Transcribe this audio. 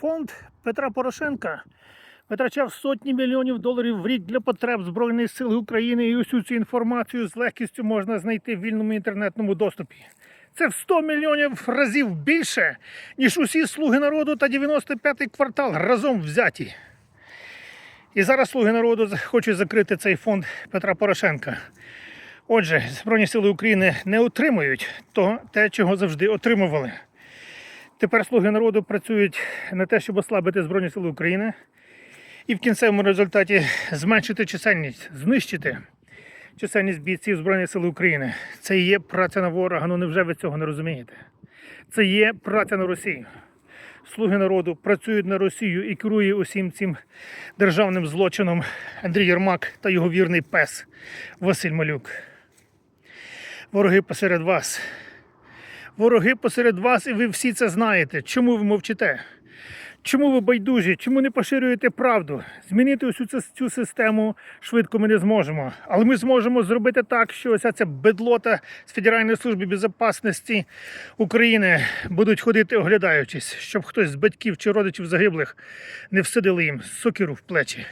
Фонд Петра Порошенка витрачав сотні мільйонів доларів в рік для потреб Збройних сил України і усю цю інформацію з легкістю можна знайти в вільному інтернетному доступі. Це в 100 мільйонів разів більше, ніж усі слуги народу та 95-й квартал разом взяті. І зараз слуги народу хочуть закрити цей фонд Петра Порошенка. Отже, Збройні сили України не отримують того, те, чого завжди отримували. Тепер слуги народу працюють на те, щоб ослабити Збройні Сили України і в кінцевому результаті зменшити чисельність, знищити чисельність бійців Збройних сил України. Це є праця на ворога. Ну невже ви цього не розумієте? Це є праця на Росію. Слуги народу працюють на Росію і керує усім цим державним злочином Андрій Єрмак та його вірний пес Василь Малюк. Вороги посеред вас. Вороги посеред вас, і ви всі це знаєте. Чому ви мовчите? Чому ви байдужі? Чому не поширюєте правду? Змінити усю цю, систему швидко ми не зможемо. Але ми зможемо зробити так, що ось ця бедлота з Федеральної служби безпечності України будуть ходити оглядаючись, щоб хтось з батьків чи родичів загиблих не всадили їм сокиру в плечі.